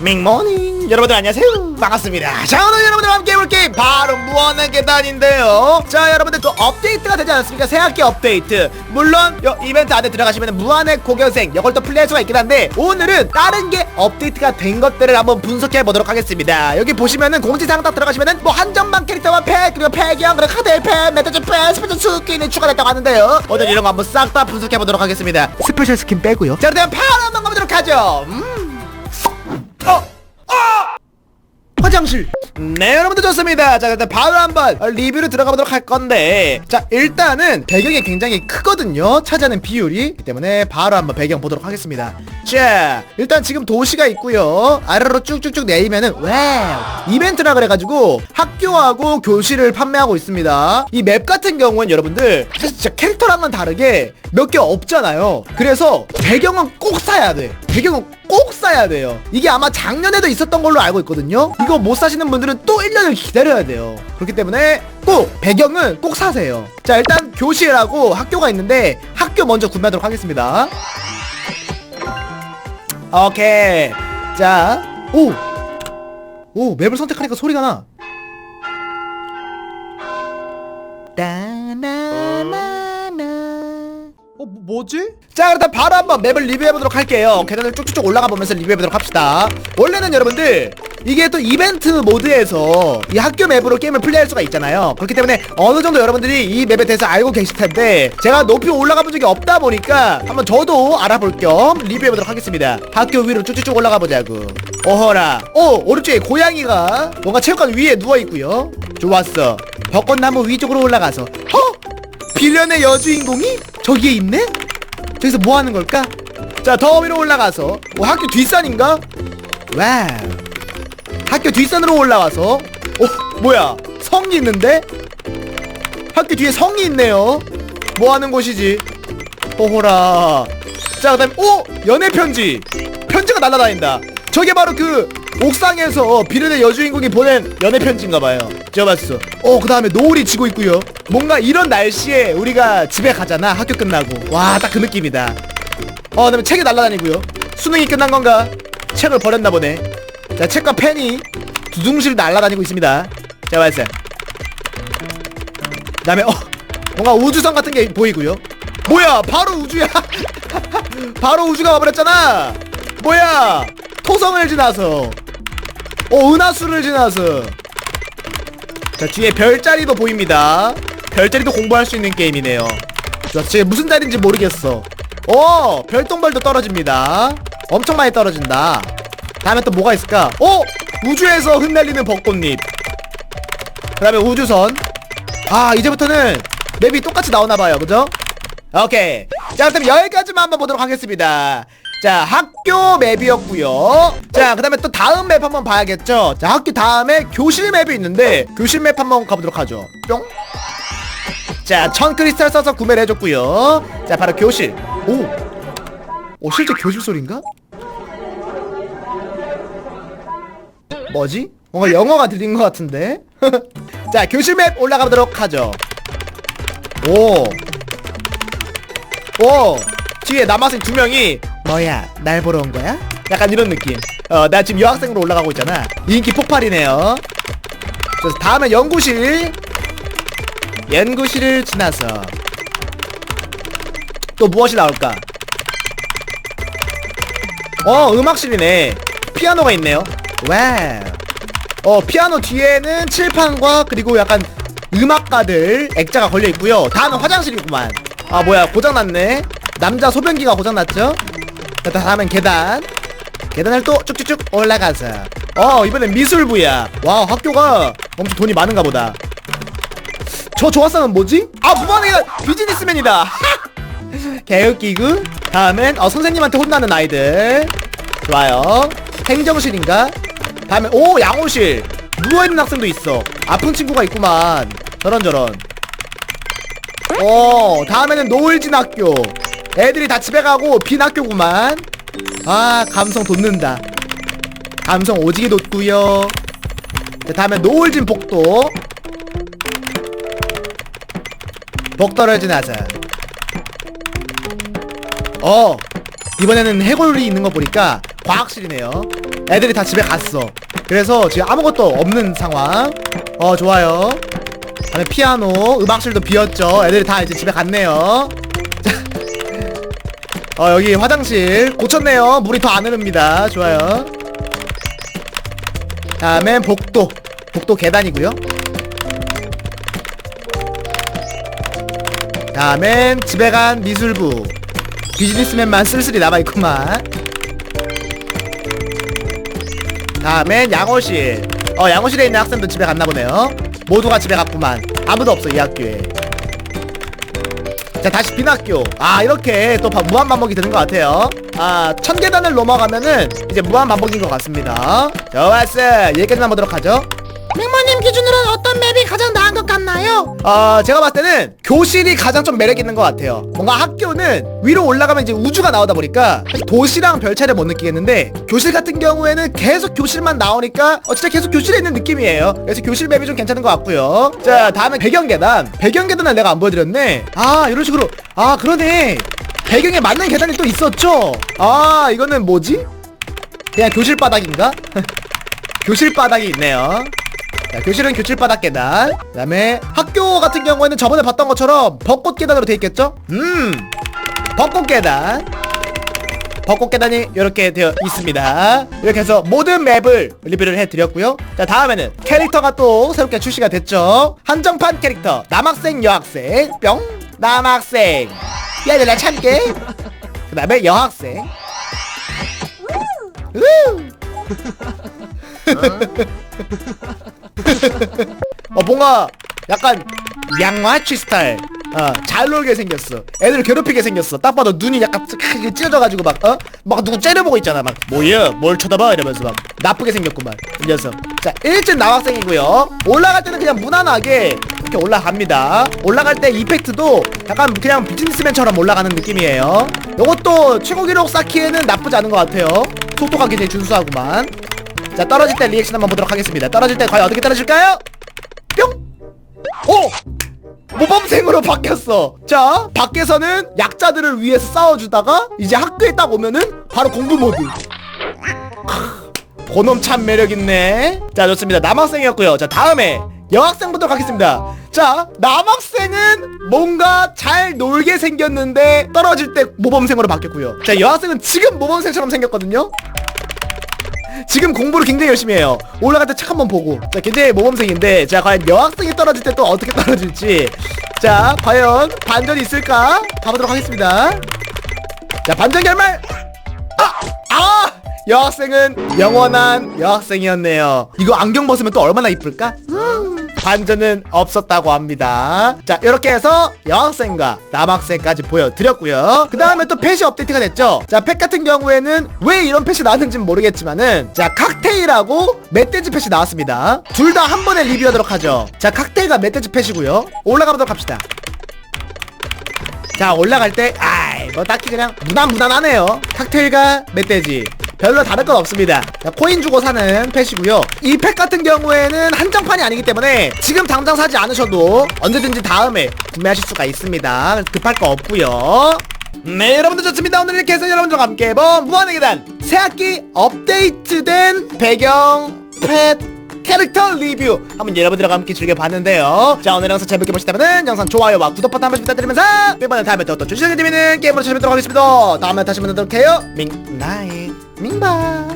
밍모닝 여러분들 안녕하세요. 반갑습니다. 자 오늘 여러분들과 함께 해볼 게임 바로 무한의 계단인데요. 자 여러분들 또 업데이트가 되지 않았습니까? 새학기 업데이트. 물론 요 이벤트 안에 들어가시면 무한의 고교생 이걸 또 플레이할 수가 있긴 한데 오늘은 다른 게 업데이트가 된 것들을 한번 분석해 보도록 하겠습니다. 여기 보시면은 공지사항 딱 들어가시면은 뭐 한정판 캐릭터와 팩 그리고 팩이랑 그리고 카드 팩 메타즈 팩 스페셜 스킨이 추가됐다고 하는데요. 오늘 이런 거 한번 싹 다 분석해 보도록 하겠습니다. 스페셜 스킨 빼고요. 자 그럼 바로 한번 가보도록 하죠. 음. 어! 화장실. 네 여러분들 좋습니다. 자 일단 바로 한번 리뷰를 들어가 보도록 할 건데. 자 일단은 배경이 굉장히 크거든요. 차지하는 비율이 때문에 바로 한번 배경 보도록 하겠습니다. 자 일단 지금 도시가 있고요. 아래로 쭉쭉쭉 내리면은 와우. 이벤트라 그래가지고 학교하고 교실을 판매하고 있습니다. 이 맵 같은 경우는 여러분들 사실 진짜 캐릭터랑은 다르게 몇 개 없잖아요. 그래서 배경은 꼭 사야 돼 배경은 꼭 사야 돼요. 이게 아마 작년에도 있었던 걸로 알고 있거든요. 이거 못 사시는 분들은 또 1년을 기다려야 돼요. 그렇기 때문에 꼭 배경은 꼭 사세요. 자 일단 교실하고 학교가 있는데 학교 먼저 구매하도록 하겠습니다. 오케이. 자오오! 오, 맵을 선택하니까 소리가 나. 따나나나. 어 뭐, 뭐지? 자 그렇다 바로 한번 맵을 리뷰해보도록 할게요. 계단을 쭉쭉쭉 올라가 보면서 리뷰해보도록 합시다. 원래는 여러분들 이게 또 이벤트 모드에서 이 학교 맵으로 게임을 플레이할 수가 있잖아요. 그렇기 때문에 어느 정도 여러분들이 이 맵에 대해서 알고 계실 텐데 제가 높이 올라가 본 적이 없다 보니까 한번 저도 알아볼 겸 리뷰해보도록 하겠습니다. 학교 위로 쭉쭉쭉 올라가 보자고. 어허라. 오 오른쪽에 고양이가 뭔가 체육관 위에 누워있고요. 좋았어. 벚꽃나무 위쪽으로 올라가서. 어? 빌런의 여주인공이 저기에 있네? 저기서 뭐 하는 걸까? 자, 더 위로 올라가서 어, 학교 뒷산인가? 와우. 학교 뒷산으로 올라와서 어, 뭐야? 성이 있는데? 학교 뒤에 성이 있네요. 뭐 하는 곳이지? 호호라. 자, 그다음에 오! 연애 편지. 편지가 날아다닌다. 저게 바로 그 옥상에서 비련의 여주인공이 보낸 연애 편지인가 봐요. 제가 봤어. 어, 그 다음에 노을이 지고 있고요. 뭔가 이런 날씨에 우리가 집에 가잖아. 학교 끝나고. 와, 딱 그 느낌이다. 어, 그다음에 책이 날아다니고요. 수능이 끝난 건가? 책을 버렸나 보네. 자, 책과 펜이 두둥실 날아다니고 있습니다. 자, 봤어요. 그다음에 어, 뭔가 우주선 같은 게 보이고요. 뭐야? 바로 우주야. 바로 우주가 와버렸잖아. 뭐야? 토성을 지나서. 어, 은하수를 지나서. 자, 뒤에 별자리도 보입니다. 별자리도 공부할 수 있는 게임이네요. 자, 제 무슨 자리인지 모르겠어. 어, 별똥별도 떨어집니다. 엄청 많이 떨어진다. 다음에 또 뭐가 있을까? 어, 우주에서 흩날리는 벚꽃잎. 그 다음에 우주선. 아, 이제부터는 맵이 똑같이 나오나봐요. 그죠? 오케이. 자, 그럼 여기까지만 한번 보도록 하겠습니다. 자, 학교 맵이었고요 자, 그 다음에 또 다음 맵 한번 봐야겠죠? 자, 학교 다음에 교실 맵이 있는데, 교실 맵 한번 가보도록 하죠. 뿅. 자, 천 크리스탈 써서 구매를 해줬고요 자, 바로 교실. 오! 오, 실제 교실 소리인가? 뭐지? 뭔가 영어가 들린 것 같은데? 자, 교실 맵 올라가보도록 하죠. 오. 오. 뒤에 남학생 두 명이 뭐야 날 보러 온 거야? 약간 이런 느낌. 어 나 지금 여학생으로 올라가고 있잖아. 인기 폭발이네요. 그래서 다음에 연구실. 연구실을 지나서 또 무엇이 나올까? 어 음악실이네. 피아노가 있네요. 와우. 어 피아노 뒤에는 칠판과 그리고 약간 음악가들 액자가 걸려 있고요. 다음은 화장실이구만. 아 뭐야 고장났네. 남자 소변기가 고장났죠 자 다음엔 계단. 계단을 또 쭉쭉쭉 올라가서. 어 이번엔 미술부야. 와 학교가 엄청 돈이 많은가 보다. 저 조합상은 뭐지? 아 무한이가 비즈니스맨이다. 개웃기고. 다음엔 어 선생님한테 혼나는 아이들. 좋아요. 행정실인가? 다음에 오 양호실. 누워있는 학생도 있어. 아픈 친구가 있구만. 저런저런. 어 다음에는 노을진 학교 애들이 다 집에 가고 빈 학교구만. 아 감성 돋는다. 감성 오지게 돋구요. 자, 다음에 노을진 복도. 복도를 지나서 어 이번에는 해골이 있는 거 보니까 과학실이네요. 애들이 다 집에 갔어. 그래서 지금 아무것도 없는 상황. 어 좋아요. 다음에 피아노 음악실도 비었죠. 애들이 다 이제 집에 갔네요. 자. 어 여기 화장실 고쳤네요. 물이 더 안 흐릅니다. 좋아요. 다음엔 복도. 복도 계단이고요. 다음엔 집에 간 미술부. 비즈니스맨만 쓸쓸히 남아있구만. 다음엔 양호실. 어 양호실에 있는 학생도 집에 갔나 보네요. 모두가 집에 갔구만. 아무도 없어 이 학교에 자 다시 빈학교. 아 이렇게 또 바- 무한반복이 되는 것 같아요. 아 천계단을 넘어가면은 이제 무한반복인 것 같습니다. 좋았어 여기까지만 보도록 하죠 맹모님 기준으로는 어떤 맵이 가장 나은 것 같나요? 어 제가 봤을 때는 교실이 가장 좀 매력 있는 것 같아요. 뭔가 학교는 위로 올라가면 이제 우주가 나오다 보니까 도시랑 별 차이를 못 느끼겠는데 교실 같은 경우에는 계속 교실만 나오니까 어 진짜 계속 교실에 있는 느낌이에요. 그래서 교실 맵이 좀 괜찮은 것 같고요. 자 다음에 배경계단. 배경계단은 내가 안 보여드렸네. 아 이런 식으로. 아 그러네. 배경에 맞는 계단이 또 있었죠? 아 이거는 뭐지? 그냥 교실 바닥인가? 교실 바닥이 있네요 자, 교실은 교실 바닥 계단. 그 다음에 학교 같은 경우에는 저번에 봤던 것처럼 벚꽃 계단으로 돼 있겠죠? 음, 벚꽃 계단. 벚꽃 계단이 이렇게 되어 있습니다. 이렇게 해서 모든 맵을 리뷰를 해드렸고요. 자, 다음에는 캐릭터가 또 새롭게 출시가 됐죠. 한정판 캐릭터. 남학생, 여학생. 뿅. 남학생. 얘들아 참게. 그 다음에 여학생. 우! 어 뭔가 약간 양아치 스타일. 어, 잘 놀게 생겼어. 애들 괴롭히게 생겼어. 딱 봐도 눈이 약간 찢어져가지고 막 어? 막 누구 째려보고 있잖아. 막 뭐야? 뭘 쳐다봐? 이러면서 막 나쁘게 생겼구만. 이 녀석. 자 1층 남학생이고요. 올라갈 때는 그냥 무난하게 이렇게 올라갑니다. 올라갈 때 이펙트도 약간 그냥 비즈니스맨처럼 올라가는 느낌이에요. 요것도 최고 기록 쌓기에는 나쁘지 않은 것 같아요. 속도가 굉장히 준수하구만 자 떨어질 때 리액션 한번 보도록 하겠습니다. 떨어질 때 과연 어떻게 떨어질까요? 뿅! 오! 모범생으로 바뀌었어. 자 밖에서는 약자들을 위해서 싸워주다가 이제 학교에 딱 오면은 바로 공부 모드. 크, 그놈 참 매력있네. 자 좋습니다. 남학생이었고요. 자 다음에 여학생부터 가겠습니다. 자 남학생은 뭔가 잘 놀게 생겼는데 떨어질 때 모범생으로 바뀌었고요. 자 여학생은 지금 모범생처럼 생겼거든요 지금 공부를 굉장히 열심히 해요. 올라갈 때 책 한 번 보고. 자, 굉장히 모범생인데, 자, 과연 여학생이 떨어질 때 또 어떻게 떨어질지. 자, 과연 반전이 있을까? 가보도록 하겠습니다. 자, 반전 결말! 아! 아! 여학생은 영원한 여학생이었네요. 이거 안경 벗으면 또 얼마나 이쁠까? 음, 반전은 없었다고 합니다. 자, 이렇게 해서 여학생과 남학생까지 보여드렸고요. 그 다음에 또 펫이 업데이트가 됐죠. 자, 펫 같은 경우에는 왜 이런 펫이 나왔는지는 모르겠지만은 자, 칵테일하고 멧돼지 펫이 나왔습니다. 둘 다 한 번에 리뷰하도록 하죠. 자, 칵테일과 멧돼지 펫이고요. 올라가 보도록 합시다. 자 올라갈 때 아이 뭐 딱히 그냥 무난무난하네요 칵테일과 멧돼지 별로 다를 건 없습니다. 자, 코인 주고 사는 펫이고요. 이 펫 같은 경우에는 한정판이 아니기 때문에 지금 당장 사지 않으셔도 언제든지 다음에 구매하실 수가 있습니다. 급할 거 없고요. 네 여러분들 좋습니다. 오늘 이렇게 해서 여러분들과 함께 해본 무한의 계단 새학기 업데이트된 배경 펫 캐릭터 리뷰. 한번 여러분들과 함께 즐겨봤는데요. 자 오늘 영상 재밌게 보셨다면 영상 좋아요와 구독 버튼 한 번씩 부탁드리면서 이번에 다음에 또 어떤 주시는 재밌는 게임으로 찾아뵙도록 하겠습니다. 다음에 다시 만나도록 해요. 밍나잇 밍바